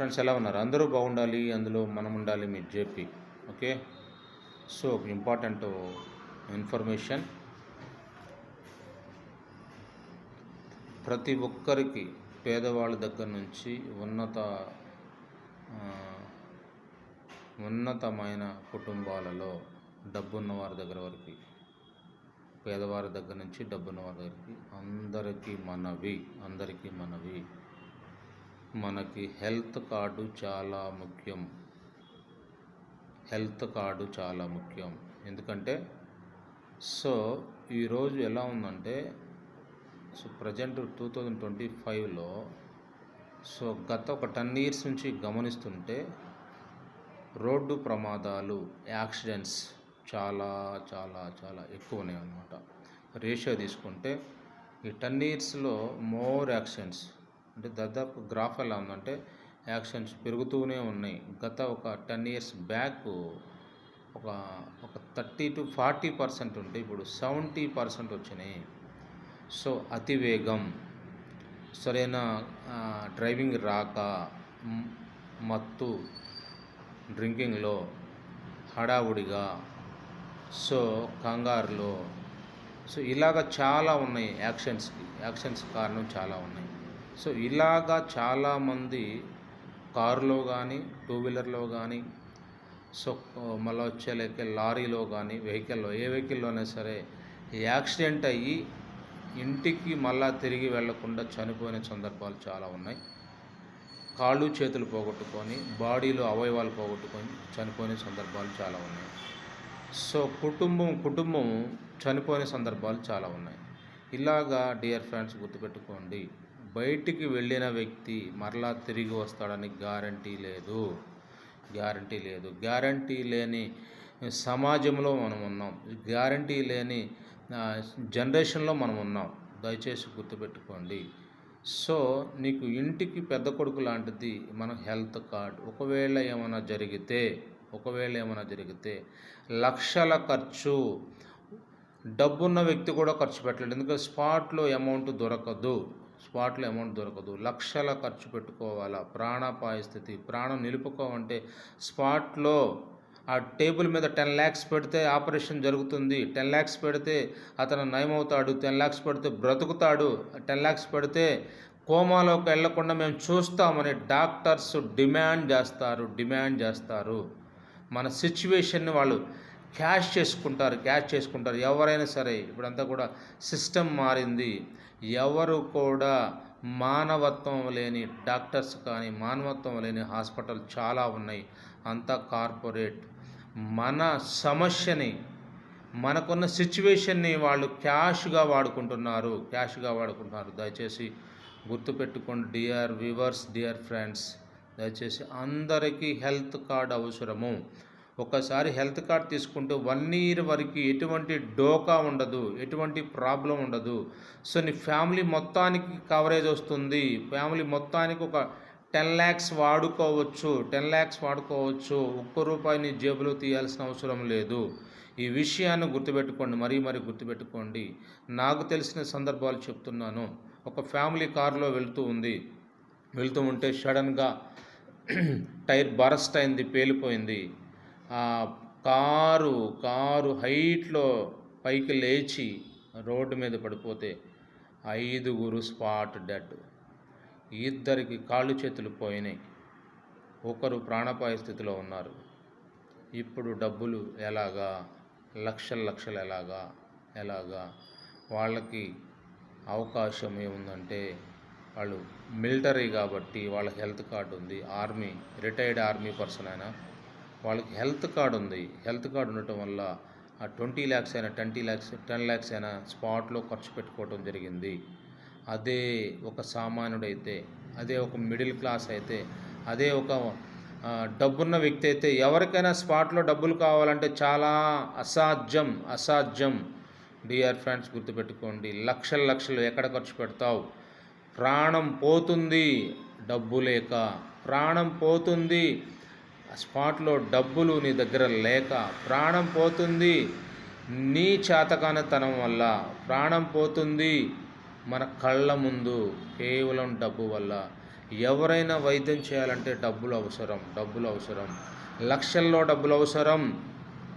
Friends ఎలా ఉన్నారు? అందరూ బాగుండాలి అందులో మనం ఉండాలి మీ జేపీ. ఓకే? సో ఒక ఇంపార్టెంట్ ఇన్ఫర్మేషన్. ప్రతి ఒక్కరికి పేదవాళ్ళ దగ్గర నుంచి ఉన్నత ఉన్నతమైన కుటుంబాలలో డబ్బున్న వారి దగ్గర వరకు పేదవారి దగ్గర నుంచి డబ్బున్న వారి దగ్గరికి అందరికీ మనవి అందరికీ మనవి. మనకి హెల్త్ కార్డు చాలా ముఖ్యం. హెల్త్ కార్డు చాలా ముఖ్యం. ఎందుకంటే సో ఈరోజు ఎలా ఉందంటే so present two thousand twenty ఫైవ్లో సో గత ఒక టెన్ ఇయర్స్ నుంచి గమనిస్తుంటే రోడ్డు ప్రమాదాలు యాక్సిడెంట్స్ చాలా చాలా చాలా ఎక్కువ ఉన్నాయి అన్నమాట. రేషియో తీసుకుంటే ఈ టెన్ ఇయర్స్లో మోర్ యాక్సిడెంట్స్. అంటే దాదాపు గ్రాఫ్ ఎలా ఉందంటే యాక్సిడెంట్స్ పెరుగుతూనే ఉన్నాయి. గత ఒక టెన్ ఇయర్స్ బ్యాక్ ఒక ఒక థర్టీ టు ఫార్టీ పర్సెంట్ ఉంటే ఇప్పుడు సెవెంటీ పర్సెంట్ వచ్చినాయి. సో అతివేగం సరైన డ్రైవింగ్ రాక మత్తు డ్రింకింగ్లో హడావుడిగా సో కంగారులో. సో ఇలాగ చాలా ఉన్నాయి యాక్షన్స్కి యాక్షన్స్ కారణం చాలా ఉన్నాయి. సో ఇలాగా చాలామంది కారులో కానీ టూ వీలర్లో కానీ సో మళ్ళీ వచ్చేలేక లారీలో కానీ వెహికల్లో ఏ వెహికల్లోనే సరే యాక్సిడెంట్ అయ్యి ఇంటికి మళ్ళా తిరిగి వెళ్ళకుండా చనిపోయిన సందర్భాలు చాలా ఉన్నాయి. కాళ్ళు చేతులు పోగొట్టుకొని బాడీలో అవయవాలు పోగొట్టుకొని చనిపోయిన సందర్భాలు చాలా ఉన్నాయి. సో కుటుంబం కుటుంబం చనిపోయిన సందర్భాలు చాలా ఉన్నాయి. ఇలాగా డియర్ ఫ్రెండ్స్ గుర్తుపెట్టుకోండి. బయటికి వెళ్ళిన వ్యక్తి మరలా తిరిగి వస్తాడని గ్యారంటీ లేదు. గ్యారంటీ లేదు. గ్యారంటీ లేని సమాజంలో మనం ఉన్నాం. గ్యారంటీ లేని జనరేషన్లో మనం ఉన్నాం. దయచేసి గుర్తుపెట్టుకోండి. సో నీకు ఇంటికి పెద్ద కొడుకు లాంటిది మన హెల్త్ కార్డ్. ఒకవేళ ఏమైనా జరిగితే ఒకవేళ ఏమైనా జరిగితే లక్షల ఖర్చు. డబ్బున్న వ్యక్తి కూడా ఖర్చు పెట్టలేడు. ఎందుకంటే స్పాట్లో అమౌంట్ దొరకదు. స్పాట్లో అమౌంట్ దొరకదు. లక్షల ఖర్చు పెట్టుకోవాలా? ప్రాణాపాయ స్థితి. ప్రాణం నిలుపుకోవంటే స్పాట్లో ఆ టేబుల్ మీద టెన్ ల్యాక్స్ పెడితే ఆపరేషన్ జరుగుతుంది. టెన్ ల్యాక్స్ పెడితే అతను నయమవుతాడు. టెన్ ల్యాక్స్ పెడితే బ్రతుకుతాడు. టెన్ ల్యాక్స్ పెడితే కోమాలోకి వెళ్ళకుండా మేము చూస్తామని డాక్టర్స్ డిమాండ్ చేస్తారు. డిమాండ్ చేస్తారు. మన సిచ్యువేషన్ని వాళ్ళు క్యాష్ చేసుకుంటారు క్యాష్ చేసుకుంటారు. ఎవరైనా సరే ఇప్పుడంతా కూడా సిస్టమ్ మారింది. ఎవరు కూడా మానవత్వం లేని డాక్టర్స్ కానీ మానవత్వం లేని హాస్పిటల్ చాలా ఉన్నాయి. అంతా కార్పొరేట్. మన సమస్యని మనకున్న సిచ్యువేషన్ని వాళ్ళు క్యాష్గా వాడుకుంటున్నారు క్యాష్గా వాడుకుంటున్నారు. దయచేసి గుర్తుపెట్టుకోండి డియర్ వ్యూవర్స్ డియర్ ఫ్రెండ్స్ దయచేసి అందరికీ హెల్త్ కార్డ్ అవసరము. ఒకసారి హెల్త్ కార్డ్ తీసుకుంటే వన్ ఇయర్ వరకు ఎటువంటి డోకా ఉండదు ఎటువంటి ప్రాబ్లం ఉండదు. సో నీ ఫ్యామిలీ మొత్తానికి కవరేజ్ వస్తుంది. ఫ్యామిలీ మొత్తానికి ఒక టెన్ ల్యాక్స్ వాడుకోవచ్చు టెన్ ల్యాక్స్ వాడుకోవచ్చు. ఒక్క రూపాయిని జేబులో తీయాల్సిన అవసరం లేదు. ఈ విషయాన్ని గుర్తుపెట్టుకోండి మరీ మరీ గుర్తుపెట్టుకోండి. నాకు తెలిసిన సందర్భాలు చెప్తున్నాను. ఒక ఫ్యామిలీ కారులో వెళ్తూ ఉంది. వెళ్తూ ఉంటే సడన్గా టైర్ బరస్ట్ అయింది పేలిపోయింది. కారు కారు హైట్లో పైకి లేచి రోడ్డు మీద పడిపోతే ఐదుగురు స్పాట్ డెడ్. ఇద్దరికి కాళ్ళు చేతులు పోయినాయి. ఒకరు ప్రాణపాయ స్థితిలో ఉన్నారు. ఇప్పుడు డబ్బులు ఎలాగా? లక్షల లక్షలు ఎలాగా? ఎలాగా? వాళ్ళకి అవకాశం ఏముందంటే వాళ్ళు మిలిటరీ కాబట్టి వాళ్ళ హెల్త్ కార్డు ఉంది. ఆర్మీ రిటైర్డ్ ఆర్మీ పర్సన్ అయినా వాళ్ళకి హెల్త్ కార్డు ఉంది. హెల్త్ కార్డు ఉండటం వల్ల ఆ ట్వంటీ ల్యాక్స్ అయినా ట్వంటీ ల్యాక్స్ టెన్ ల్యాక్స్ అయినా స్పాట్లో ఖర్చు పెట్టుకోవడం జరిగింది. అదే ఒక సామాన్యుడైతే అదే ఒక మిడిల్ క్లాస్ అయితే అదే ఒక డబ్బున్న వ్యక్తి అయితే ఎవరికైనా స్పాట్లో డబ్బులు కావాలంటే చాలా అసాధ్యం అసాధ్యం. డియర్ ఫ్రెండ్స్ గుర్తుపెట్టుకోండి లక్షల లక్షలు ఎక్కడ ఖర్చు పెడతావు? ప్రాణం పోతుంది డబ్బు లేక. ప్రాణం పోతుంది. స్పాట్లో డబ్బులు నీ దగ్గర లేక ప్రాణం పోతుంది. నీ చేతకానితనం వల్ల ప్రాణం పోతుంది. మన కళ్ళ ముందు కేవలం డబ్బు వల్ల. ఎవరైనా వైద్యం చేయాలంటే డబ్బులు అవసరం డబ్బులు అవసరం. లక్షల్లో డబ్బులు అవసరం.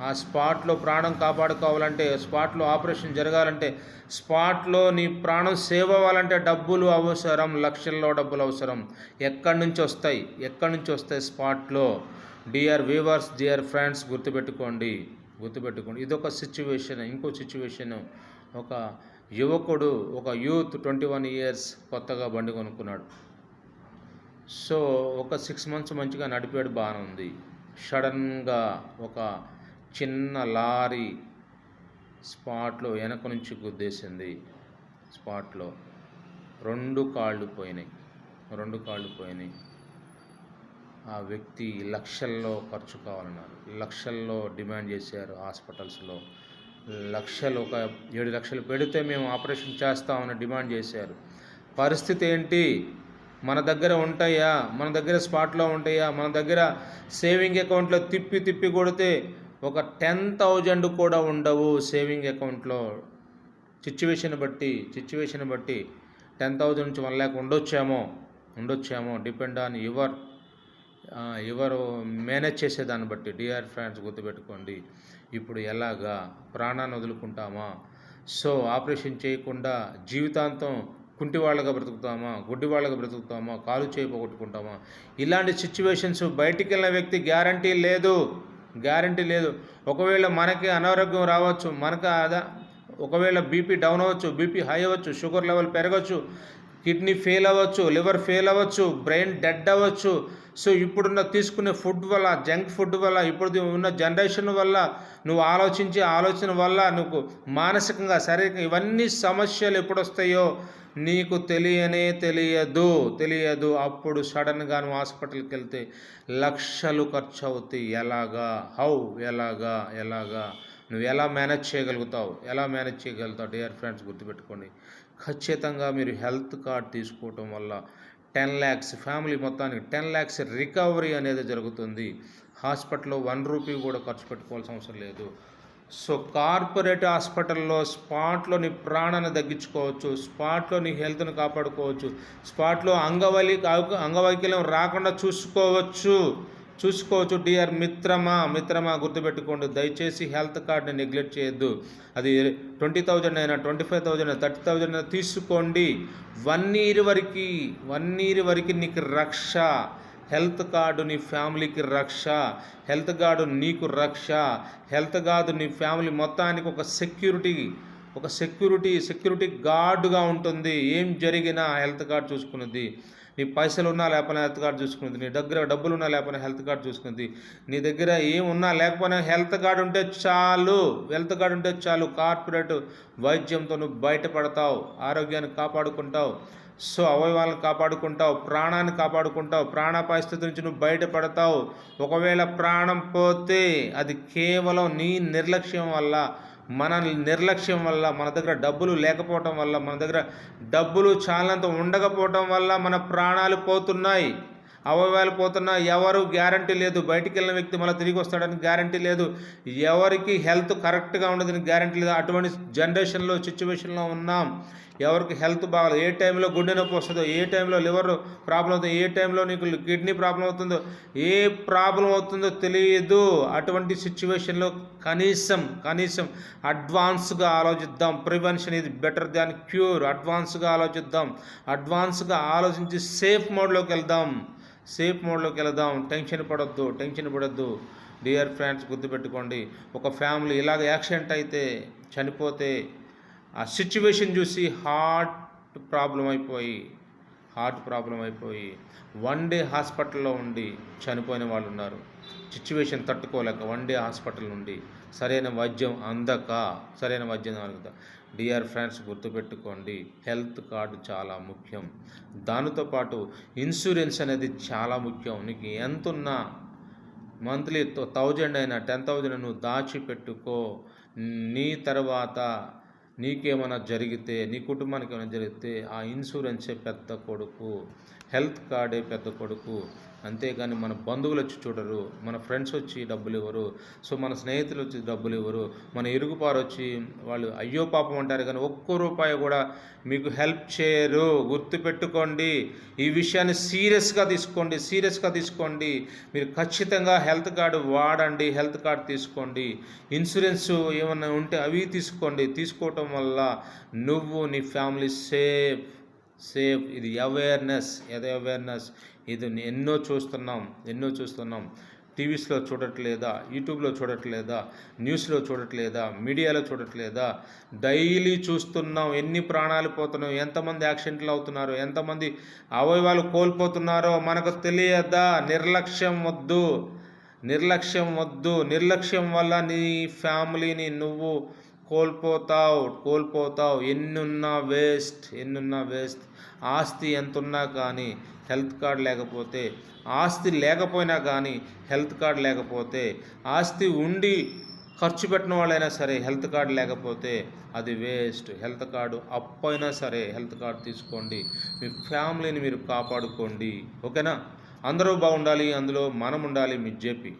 ఆ స్పాట్లో ప్రాణం కాపాడుకోవాలంటే స్పాట్లో ఆపరేషన్ జరగాలంటే స్పాట్లో నీ ప్రాణం సేవ్ అవ్వాలంటే డబ్బులు అవసరం లక్షల్లో డబ్బులు అవసరం. ఎక్కడి నుంచి వస్తాయి? ఎక్కడి నుంచి వస్తాయి స్పాట్లో? డియర్ వ్యూవర్స్ డియర్ ఫ్రెండ్స్ గుర్తుపెట్టుకోండి గుర్తుపెట్టుకోండి. ఇదొక సిచ్యువేషన్ ఇంకో సిచ్యువేషన్. ఒక యువకుడు ఒక యూత్ ట్వంటీ వన్ ఇయర్స్ కొత్తగా బండి కొనుక్కున్నాడు. సో ఒక సిక్స్ మంత్స్ మంచిగా నడిపాడు బాగానే ఉంది. సడన్గా ఒక చిన్న లారీ స్పాట్లో వెనక నుంచి గుద్దేసింది. స్పాట్లో రెండు కాళ్ళు పోయినాయి. రెండు కాళ్ళు పోయినాయి. ఆ వ్యక్తి లక్షల్లో ఖర్చు కావాలన్నారు. లక్షల్లో డిమాండ్ చేశారు హాస్పిటల్స్లో. లక్షలు ఒక ఏడు లక్షలు పెడితే మేము ఆపరేషన్ చేస్తామని డిమాండ్ చేశారు. పరిస్థితి ఏంటి? మన దగ్గర ఉంటాయా? మన దగ్గర స్పాట్లో ఉంటాయా? మన దగ్గర సేవింగ్ అకౌంట్లో తిప్పి తిప్పి కొడితే ఒక టెన్ థౌజండ్ కూడా ఉండవు సేవింగ్ అకౌంట్లో సిచ్యువేషన్ బట్టి సిచ్యువేషన్ బట్టి టెన్ థౌజండ్ నుంచి వన్ ల్యాక్ ఉండొచ్చేమో ఉండొచ్చేమో డిపెండ్ ఆన్ యువర్ ఎవరు మేనేజ్ చేసేదాన్ని బట్టి. డిఆర్ ఫ్రెండ్స్ గుర్తుపెట్టుకోండి. ఇప్పుడు ఎలాగా ప్రాణాన్ని వదులుకుంటామా? సో ఆపరేషన్ చేయకుండా జీవితాంతం కుంటి వాళ్ళగా బ్రతుకుతామా? గుడ్డి వాళ్ళగా బ్రతుకుతామా? కాలు చేయి పోగొట్టుకుంటామా? ఇలాంటి సిచ్యువేషన్స్ బయటికి వెళ్ళిన వ్యక్తి గ్యారంటీ లేదు. గ్యారంటీ లేదు. ఒకవేళ మనకి అనారోగ్యం రావచ్చు మనకు అదా ఒకవేళ బీపీ డౌన్ అవ్వచ్చు బీపీ హై అవ్వచ్చు షుగర్ లెవెల్ పెరగచ్చు కిడ్నీ ఫెయిల్ అవ్వచ్చు లివర్ ఫెయిల్ అవ్వచ్చు బ్రెయిన్ డెడ్ అవ్వచ్చు. సో ఇప్పుడున్న తీసుకునే ఫుడ్ వల్ల జంక్ ఫుడ్ వల్ల ఇప్పుడు ఉన్న జనరేషన్ వల్ల నువ్వు ఆలోచించే ఆలోచన వల్ల నువ్వు మానసికంగా శారీరకంగా ఇవన్నీ సమస్యలు ఎప్పుడు వస్తాయో నీకు తెలియనే తెలియదు తెలియదు. అప్పుడు సడన్గా నువ్వు హాస్పిటల్కి వెళ్తే లక్షలు ఖర్చు అవుతాయి ఎలాగా? హౌ? ఎలాగా? ఎలాగా? నువ్వు ఎలా మేనేజ్ చేయగలుగుతావు? ఎలా మేనేజ్ చేయగలుగుతావు? డియర్ ఫ్రెండ్స్ గుర్తుపెట్టుకోండి. ఖచ్చితంగా మీరు హెల్త్ కార్డ్ తీసుకోవటం వల్ల టెన్ ల్యాక్స్ ఫ్యామిలీ మొత్తానికి టెన్ ల్యాక్స్ రికవరీ అనేది జరుగుతుంది. హాస్పిటల్లో వన్ రూపీ కూడా ఖర్చు పెట్టుకోవాల్సిన అవసరం లేదు. సో కార్పొరేట్ హాస్పిటల్లో స్పాట్లో నీ ప్రాణాన్ని తగ్గించుకోవచ్చు స్పాట్లో నీ హెల్త్ని కాపాడుకోవచ్చు స్పాట్లో అంగవైలి అంగవైకల్యం రాకుండా చూసుకోవచ్చు. చూసుకోవచ్చు. డియర్ మిత్రమా మిత్రమా గుర్తుపెట్టుకోండి. దయచేసి హెల్త్ కార్డ్ని నెగ్లెక్ట్ చేయొద్దు. అది ట్వంటీ థౌజండ్ అయినా ట్వంటీ ఫైవ్ థౌజండ్ అయినా థర్టీ థౌజండ్ అయినా తీసుకోండి. వన్ ఇయర్ వరకు వన్ ఇయర్ వరకు నీకు రక్ష. హెల్త్ కార్డు నీ ఫ్యామిలీకి రక్ష. హెల్త్ కార్డు నీకు రక్ష. హెల్త్ కార్డు నీ ఫ్యామిలీ మొత్తానికి ఒక సెక్యూరిటీ ఒక సెక్యూరిటీ సెక్యూరిటీ గార్డుగా ఉంటుంది. ఏం జరిగినా హెల్త్ కార్డు చూసుకున్నది. నీ పైసలు ఉన్నా లేకపోయినా హెల్త్ కార్డ్ చూసుకున్నది. నీ దగ్గర డబ్బులు ఉన్నా లేకపోయినా హెల్త్ కార్డు చూసుకుంది నీ దగ్గర ఏమున్నా లేకపోయినా హెల్త్ కార్డ్ ఉంటే చాలు. హెల్త్ కార్డ్ ఉంటే చాలు. కార్పొరేట్ వైద్యంతో నువ్వు బయటపడతావు. ఆరోగ్యాన్ని కాపాడుకుంటావు. సో అవయవాలను కాపాడుకుంటావు. ప్రాణాన్ని కాపాడుకుంటావు. ప్రాణ పరిస్థితి నుంచి నువ్వు బయటపడతావు. ఒకవేళ ప్రాణం పోతే అది కేవలం నీ నిర్లక్ష్యం వల్ల మన నిర్లక్ష్యం వల్ల మన దగ్గర డబ్బులు లేకపోవటం వల్ల మన దగ్గర డబ్బులు చాలంత ఉండకపోవటం వల్ల మన ప్రాణాలు పోతున్నాయి. అవయవాలు పోతున్నా ఎవరు గ్యారంటీ లేదు. బయటికి వెళ్ళిన వ్యక్తి మళ్ళీ తిరిగి వస్తాడని గ్యారంటీ లేదు. ఎవరికి హెల్త్ కరెక్ట్గా ఉండదని గ్యారంటీ లేదు. అటువంటి జనరేషన్లో సిచ్యువేషన్లో ఉన్నాం. ఎవరికి హెల్త్ బాగాలేదు. ఏ టైంలో గుండె నొప్పి వస్తుందో ఏ టైంలో లివర్ ప్రాబ్లం అవుతుందో ఏ టైంలో నీకు కిడ్నీ ప్రాబ్లం అవుతుందో ఏ ప్రాబ్లం అవుతుందో తెలియదు అటువంటి సిచ్యువేషన్లో కనీసం కనీసం అడ్వాన్స్గా ఆలోచిద్దాం. ప్రివెన్షన్ ఇది బెటర్ దాన్ క్యూర్. అడ్వాన్స్గా ఆలోచిద్దాం. అడ్వాన్స్గా ఆలోచించి సేఫ్ మోడ్లోకి వెళ్దాం. సేఫ్ మోడ్లోకి వెళదాం. టెన్షన్ పడొద్దు టెన్షన్ పడొద్దు. డియర్ ఫ్రెండ్స్ గుర్తుపెట్టుకోండి ఒక ఫ్యామిలీ ఇలాగ యాక్సిడెంట్ అయితే చనిపోతే ఆ సిచ్యువేషన్ చూసి హార్ట్ ప్రాబ్లం అయిపోయి హార్ట్ ప్రాబ్లం అయిపోయి వన్ డే హాస్పిటల్లో ఉండి చనిపోయిన వాళ్ళు ఉన్నారు సిచ్యువేషన్ తట్టుకోలేక వన్ డే హాస్పిటల్ నుండి సరైన వైద్యం అందక సరైన వైద్యం అందక డియర్ ఫ్రెండ్స్ గుర్తుపెట్టుకోండి హెల్త్ కార్డు చాలా ముఖ్యం. దానితో పాటు ఇన్సూరెన్స్ అనేది చాలా ముఖ్యం. నీకు ఎంత ఉన్నా మంత్లీ థౌజండ్ అయినా టెన్ థౌజండ్ నువ్వు దాచిపెట్టుకో. నీ తర్వాత నీకేమైనా జరిగితే నీ కుటుంబానికి ఏమైనా జరిగితే ఆ ఇన్సూరెన్సే పెద్ద కొడుకు. హెల్త్ కార్డే పెద్ద కొడుకు. అంతేగాని మన బంధువులు వచ్చి చూడరు మన ఫ్రెండ్స్ వచ్చి డబ్బులు ఇవ్వరు సో మన స్నేహితులు వచ్చి డబ్బులు ఇవ్వరు మన ఇరుగుపారు వచ్చి వాళ్ళు అయ్యో పాపం అంటారు కానీ ఒక్క రూపాయి కూడా మీకు హెల్ప్ చేయరు. గుర్తుపెట్టుకోండి ఈ విషయాన్ని సీరియస్గా తీసుకోండి సీరియస్గా తీసుకోండి. మీరు ఖచ్చితంగా హెల్త్ కార్డు వాడండి హెల్త్ కార్డు తీసుకోండి. ఇన్సూరెన్స్ ఏమైనా ఉంటే అవి తీసుకోండి. తీసుకోవటం వల్ల నువ్వు నీ ఫ్యామిలీ సేఫ్ సేఫ్. ఇది అవేర్నెస్ ఏదో అవేర్నెస్. ఇది ఎన్నో చూస్తున్నాం ఎన్నో చూస్తున్నాం. టీవీస్లో చూడట్లేదా? యూట్యూబ్లో చూడట్లేదా? న్యూస్లో చూడట్లేదా? మీడియాలో చూడట్లేదా? డైలీ చూస్తున్నాం ఎన్ని ప్రాణాలు పోతున్నాం ఎంతమంది యాక్సిడెంట్లు అవుతున్నారు ఎంతమంది అవయవాలు కోల్పోతున్నారో మనకు తెలియదా? నిర్లక్ష్యం వద్దు నిర్లక్ష్యం వద్దు. నిర్లక్ష్యం వల్ల నీ ఫ్యామిలీని నువ్వు కోల్పోతావు కోల్పోతావు. ఎన్నున్నా వేస్ట్ ఎన్నున్నా వేస్ట్. ఆస్తి ఎంతున్నా కానీ హెల్త్ కార్డ్ లేకపోతే ఆస్తి లేకపోయినా కానీ హెల్త్ కార్డ్ లేకపోతే ఆస్తి ఉండి ఖర్చు పెట్టిన వాళ్ళైనా సరే హెల్త్ కార్డు లేకపోతే అది వేస్ట్. హెల్త్ కార్డు అప్పైనా సరే హెల్త్ కార్డు తీసుకోండి. మీ ఫ్యామిలీని మీరు కాపాడుకోండి. ఓకేనా? అందరూ బాగుండాలి అందులో మనం ఉండాలి మీ జేపీ.